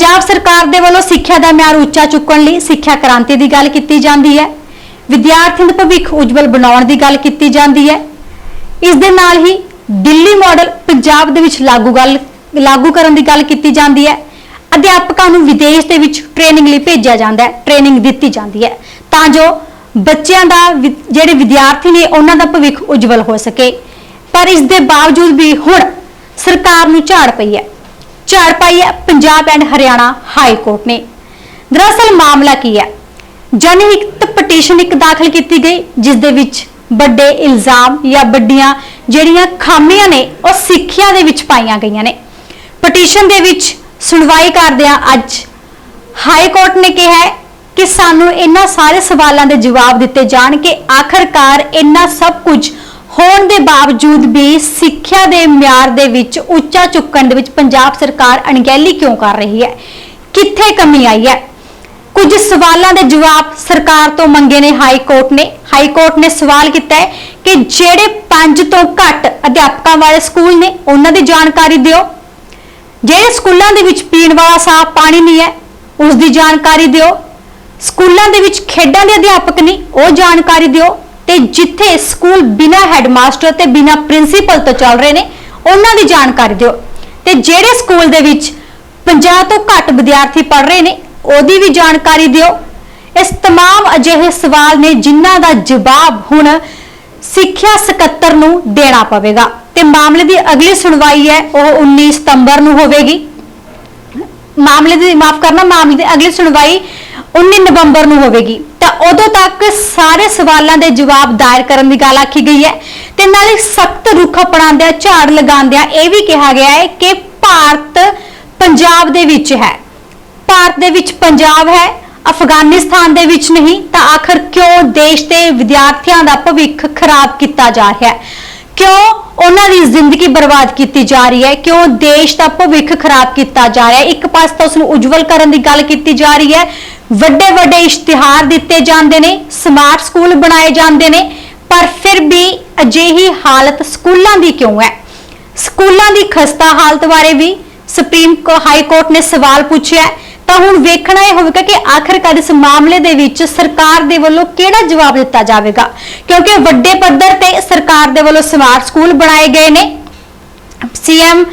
ਪੰਜਾਬ ਸਰਕਾਰ ਦੇ ਵੱਲੋਂ ਸਿੱਖਿਆ ਦਾ ਮਿਆਰ ਉੱਚਾ ਚੁੱਕਣ ਲਈ ਸਿੱਖਿਆ ਕ੍ਰਾਂਤੀ ਦੀ ਗੱਲ ਕੀਤੀ ਜਾਂਦੀ ਹੈ। ਵਿਦਿਆਰਥੀਆਂ ਦਾ ਭਵਿੱਖ ਉਜਵਲ ਬਣਾਉਣ ਦੀ ਗੱਲ ਕੀਤੀ ਜਾਂਦੀ ਹੈ। ਇਸ ਦੇ ਨਾਲ ਹੀ ਦਿੱਲੀ ਮਾਡਲ ਪੰਜਾਬ ਦੇ ਵਿੱਚ ਲਾਗੂ ਗੱਲ, ਲਾਗੂ ਕਰਨ ਦੀ ਗੱਲ ਕੀਤੀ ਜਾਂਦੀ ਹੈ। ਅਧਿਆਪਕਾਂ ਨੂੰ ਵਿਦੇਸ਼ ਦੇ ਵਿੱਚ ਟ੍ਰੇਨਿੰਗ ਲਈ ਭੇਜਿਆ ਜਾਂਦਾ ਹੈ ਟ੍ਰੇਨਿੰਗ ਦਿੱਤੀ ਜਾਂਦੀ ਹੈ। ਤਾਂ ਜੋ ਬੱਚਿਆਂ ਦਾ ਵਿ- ਜਿਹੜੇ ਵਿਦਿਆਰਥੀ ਨੇ ਉਹਨਾਂ ਦਾ ਭਵਿੱਖ ਉਜਵਲ ਹੋ ਸਕੇ। ਪਰ ਇਸ ਦੇ ਬਾਵਜੂਦ ਵੀ ਹੁਣ ਸਰਕਾਰ ਨੂੰ ਝਾੜ ਪਈ ਹੈ। ਝਾੜ ਪਾਈ ਹੈ, Punjab and Haryana high court ਨੇ। ਦਰਅਸਲ ਮਾਮਲਾ ਕੀ ਹੈ? ਜਨਹਿਤ ਪਟੀਸ਼ਨ ਇੱਕ ਦਾਖਲ ਕੀਤੀ ਗਈ, ਜਿਸ ਦੇ ਵਿੱਚ ਵੱਡੇ ਇਲਜ਼ਾਮ ਜਾਂ ਵੱਡੀਆਂ ਜਿਹੜੀਆਂ ਖਾਮੀਆਂ ਨੇ, ਉਹ ਸਿੱਖਿਆ ਦੇ ਵਿੱਚ ਪਾਈਆਂ ਗਈਆਂ ਨੇ। ਪਟੀਸ਼ਨ ਦੇ ਵਿੱਚ ਸੁਣਵਾਈ ਕਰਦਿਆਂ ਅੱਜ ਹਾਈ ਕੋਰਟ ਨੇ ਕਿਹਾ ਹੈ ਕਿ ਸਾਨੂੰ ਇਹਨਾਂ ਸਾਰੇ ਸਵਾਲਾਂ ਦੇ ਜਵਾਬ ਦਿੱਤੇ ਜਾਣ ਕਿ ਆਖਰਕਾਰ ਇਹਨਾਂ ਸਭ ਕੁਝ ਹੋਣ ਦੇ ਬਾਵਜੂਦ ਵੀ ਸਿੱਖਿਆ ਦੇ ਮਿਆਰ ਦੇ ਵਿੱਚ ਉੱਚਾ ਚੁੱਕਣ ਦੇ ਵਿੱਚ ਪੰਜਾਬ ਸਰਕਾਰ ਅਣਗਹਿਲੀ ਕਿਉਂ ਕਰ ਰਹੀ ਹੈ? ਕਿੱਥੇ ਕਮੀ ਆਈ ਹੈ? ਕੁਝ ਸਵਾਲਾਂ ਦੇ ਜਵਾਬ ਸਰਕਾਰ ਤੋਂ ਮੰਗੇ ਨੇ ਹਾਈ ਕੋਰਟ ਨੇ। ਹਾਈ ਕੋਰਟ ਨੇ ਸਵਾਲ ਕੀਤਾ ਹੈ ਕਿ ਜਿਹੜੇ 5 ਤੋਂ ਘੱਟ ਅਧਿਆਪਕਾਂ ਵਾਲੇ ਸਕੂਲ ਨੇ, ਉਹਨਾਂ ਦੀ ਜਾਣਕਾਰੀ ਦਿਓ। ਜਿਹੜੇ ਸਕੂਲਾਂ ਦੇ ਵਿੱਚ ਪੀਣ ਵਾਲਾ ਸਾਫ਼ ਪਾਣੀ ਨਹੀਂ ਹੈ, ਉਸ ਦੀ ਜਾਣਕਾਰੀ ਦਿਓ। ਸਕੂਲਾਂ ਦੇ ਵਿੱਚ ਖੇਡਾਂ ਦੇ ਅਧਿਆਪਕ ਨਹੀਂ ਉਹ ਜਾਣਕਾਰੀ ਦਿਓ। ਤੇ ਜਿੱਥੇ ਸਕੂਲ ਬਿਨਾਂ ਹੈਡਮਾਸਟਰ ਤੇ ਬਿਨਾਂ ਪ੍ਰਿੰਸੀਪਲ ਤੋਂ ਚੱਲ ਰਹੇ ਨੇ ਉਹਨਾਂ ਦੀ ਜਾਣਕਾਰੀ ਦਿਓ ਤੇ ਜਿਹੜੇ ਸਕੂਲ ਦੇ ਵਿੱਚ 50 ਤੋਂ ਘੱਟ ਵਿਦਿਆਰਥੀ ਪੜ ਰਹੇ ਨੇ ਉਹਦੀ ਵੀ ਜਾਣਕਾਰੀ ਦਿਓ ਇਸ तमाम ਅਜਿਹੇ ਸਵਾਲ ਨੇ ਜਿਨ੍ਹਾਂ ਦਾ ਜਵਾਬ ਹੁਣ ਸਿੱਖਿਆ ਸਕੱਤਰ ਨੂੰ ਦੇਣਾ ਪਵੇਗਾ ਤੇ ਮਾਮਲੇ ਦੀ ਅਗਲੀ ਸੁਣਵਾਈ ਹੈ ਉਹ 19 ਸਤੰਬਰ ਨੂੰ ਹੋਵੇਗੀ ਮਾਮਲੇ ਦੀ ਮਾਫ ਕਰਨਾ ਮਾਮਲੇ ਦੀ ਅਗਲੀ ਸੁਣਵਾਈ 19 ਨਵੰਬਰ ਨੂੰ ਹੋਵੇਗੀ ਤਾਂ ਉਦੋਂ ਤੱਕ ਸਾਰੇ ਸਵਾਲਾਂ ਦੇ ਜਵਾਬ ਦਾਇਰ ਕਰਨ ਦੀ ਗੱਲ ਆਖੀ ਗਈ ਹੈ। ਤੇ ਨਾਲੇ ਸਖਤ ਰੁਖ ਅਪਣਾਉਂਦਿਆਂ, ਝਾੜ ਲਗਾਉਂਦਿਆਂ ਇਹ ਵੀ ਕਿਹਾ ਗਿਆ ਹੈ ਕਿ ਭਾਰਤ ਪੰਜਾਬ ਦੇ ਵਿੱਚ ਹੈ। ਭਾਰਤ ਦੇ ਵਿੱਚ ਪੰਜਾਬ ਹੈ, ਅਫਗਾਨਿਸਤਾਨ ਦੇ ਵਿੱਚ ਨਹੀਂ, ਤਾਂ ਆਖਰ ਕਿਉਂ ਦੇਸ਼ ਦੇ ਵਿਦਿਆਰਥੀਆਂ ਦਾ ਭਵਿੱਖ ਖਰਾਬ ਕੀਤਾ ਜਾ ਰਿਹਾ ਹੈ? ਕਿਉਂ ਉਹਨਾਂ ਦੀ ਜ਼ਿੰਦਗੀ ਬਰਬਾਦ ਕੀਤੀ ਜਾ ਰਹੀ ਹੈ? ਕਿਉਂ ਦੇਸ਼ ਦਾ ਭਵਿੱਖ ਖਰਾਬ ਕੀਤਾ ਜਾ ਰਿਹਾ ਹੈ? ਇੱਕ ਪਾਸੇ ਤਾਂ ਉਸ ਨੂੰ ਉਜਵਲ ਕਰਨ ਦੀ ਗੱਲ ਕੀਤੀ ਜਾ ਰਹੀ ਹੈ ਵੱਡੇ ਵੱਡੇ ਇਸ਼ਤਿਹਾਰ ਦਿੱਤੇ ਜਾਂਦੇ ਨੇ ਸਮਾਰਟ ਸਕੂਲ ਬਣਾਏ ਜਾਂਦੇ ਨੇ, ਪਰ ਫਿਰ ਵੀ ਅਜਿਹੀ ਹਾਲਤ ਸਕੂਲਾਂ ਦੀ ਕਿਉਂ ਹੈ? ਸਕੂਲਾਂ ਦੀ ਖਸਤਾ ਹਾਲਤ ਬਾਰੇ ਵੀ ਸੁਪਰੀਮ ਹਾਈ ਕੋਰਟ ਨੇ ਸਵਾਲ ਪੁੱਛਿਆ ਤਾਂ ਹੁਣ ਵੇਖਣਾ ਇਹ ਹੋਵੇਗਾ ਕਿ ਆਖਰਕਾਰ ਇਸ ਮਾਮਲੇ ਦੇ ਵਿੱਚ ਸਰਕਾਰ ਦੇ ਵੱਲੋਂ ਕਿਹੜਾ ਜਵਾਬ ਦਿੱਤਾ ਜਾਵੇਗਾ? ਕਿਉਂਕਿ ਵੱਡੇ ਪੱਧਰ ਤੇ ਸਰਕਾਰ ਦੇ ਵੱਲੋਂ ਸਮਾਰਟ ਸਕੂਲ ਬਣਾਏ ਗਏ ਨੇ। ਸੀਐਮ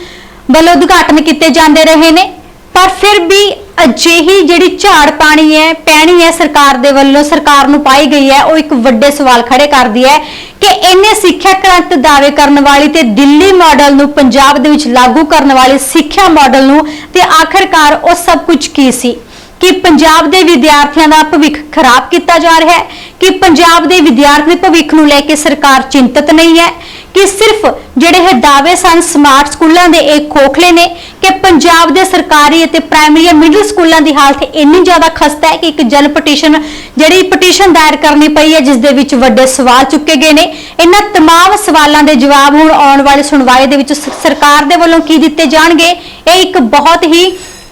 ਵੱਲੋਂ ਉਦਘਾਟਨ ਕੀਤੇ ਜਾਂਦੇ ਰਹੇ ਨੇ। ਪਰ ਫਿਰ ਵੀ ਅਜਿਹੀ ਜਿਹੜੀ ਝਾੜ ਪਾਣੀ ਹੈ, ਪੈਣੀ ਹੈ ਸਰਕਾਰ ਦੇ ਵੱਲੋਂ, ਸਰਕਾਰ ਨੂੰ ਪਾਈ ਗਈ ਹੈ, ਉਹ ਇੱਕ ਵੱਡੇ ਸਵਾਲ ਖੜੇ ਕਰਦੀ ਹੈ ਕਿ ਇਹਨੇ ਸਿੱਖਿਆ ਕ੍ਰਾਂਤੀ ਦਾਅਵੇ ਕਰਨ ਵਾਲੀ ਤੇ ਦਿੱਲੀ ਮਾਡਲ ਨੂੰ ਪੰਜਾਬ ਦੇ ਵਿੱਚ ਲਾਗੂ ਕਰਨ ਵਾਲੇ ਸਿੱਖਿਆ ਮਾਡਲ ਨੂੰ ਤੇ ਆਖਰਕਾਰ ਉਹ ਸਭ ਕੁਝ ਕੀ ਸੀ? ਕਿ ਪੰਜਾਬ ਦੇ ਵਿਦਿਆਰਥੀਆਂ ਦਾ ਭਵਿੱਖ ਖਰਾਬ ਕੀਤਾ ਜਾ ਰਿਹਾ ਹੈ, ਕਿ ਪੰਜਾਬ ਦੇ ਵਿਦਿਆਰਥੀ ਭਵਿੱਖ ਨੂੰ ਲੈ ਕੇ ਸਰਕਾਰ ਚਿੰਤਤ ਨਹੀਂ ਹੈ ਕਿ ਸਿਰਫ ਜਿਹੜੇ ਇਹ ਦਾਅਵੇ ਸਨ ਸਮਾਰਟ ਸਕੂਲਾਂ ਦੇ ਇਹ ਖੋਖਲੇ ਨੇ ਕਿ ਪੰਜਾਬ ਦੇ ਸਰਕਾਰੀ ਅਤੇ ਪ੍ਰਾਇਮਰੀ ਅਤੇ ਮਿਡਲ ਸਕੂਲਾਂ ਦੀ ਹਾਲਤ ਇੰਨੀ ਜ਼ਿਆਦਾ ਖਸਤਾ ਹੈ ਕਿ ਇੱਕ ਜਨ ਪਟੀਸ਼ਨ ਜਿਹੜੀ ਪਟੀਸ਼ਨ ਦਾਇਰ ਕਰਨੀ ਪਈ ਹੈ ਜਿਸ ਦੇ ਵਿੱਚ ਵੱਡੇ ਸਵਾਲ ਚੁੱਕੇ ਗਏ ਨੇ ਇਹਨਾਂ तमाम ਸਵਾਲਾਂ ਦੇ ਜਵਾਬ ਹੁਣ ਆਉਣ ਵਾਲੀ ਸੁਣਵਾਈ ਦੇ ਵਿੱਚ ਸ- ਸਰਕਾਰ ਦੇ ਵੱਲੋਂ ਕੀ ਦਿੱਤੇ ਜਾਣਗੇ ਇਹ ਇੱਕ ਬਹੁਤ ਹੀ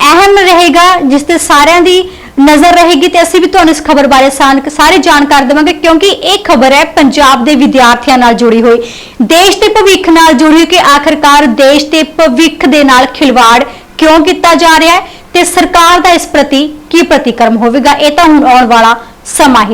ਅਹਿਮ ਰਹੇਗਾ ਜਿਸ ਤੇ ਸਾਰਿਆਂ ਦੀ ਨਜ਼ਰ ਰਹੇਗੀ ਤੇ ਅਸੀਂ ਵੀ ਤੁਹਾਨੂੰ ਇਸ ਖਬਰ ਬਾਰੇ ਸਾਨ ਸਾਰੇ ਜਾਣਕਾਰ ਦੇਵਾਂਗੇ, ਕਿਉਂਕਿ ਇਹ ਖਬਰ ਹੈ ਪੰਜਾਬ ਦੇ ਵਿਦਿਆਰਥੀਆਂ ਨਾਲ ਜੁੜੀ ਹੋਈ। ਦੇਸ਼ ਦੇ ਭਵਿੱਖ ਨਾਲ ਜੁੜੀ ਹੋਈ ਕਿ ਆਖਰਕਾਰ ਦੇਸ਼ ਦੇ ਭਵਿੱਖ ਦੇ ਨਾਲ ਖਿਲਵਾੜ ਕਿਉਂ ਕੀਤਾ ਜਾ ਰਿਹਾ ਹੈ ਤੇ ਸਰਕਾਰ ਦਾ ਇਸ ਪ੍ਰਤੀ ਕੀ ਪ੍ਰਤੀਕਰਮ ਹੋਵੇਗਾ, ਇਹ ਤਾਂ ਹੁਣ ਆਉਣ ਵਾਲਾ ਸਮਾਂ ਹੀ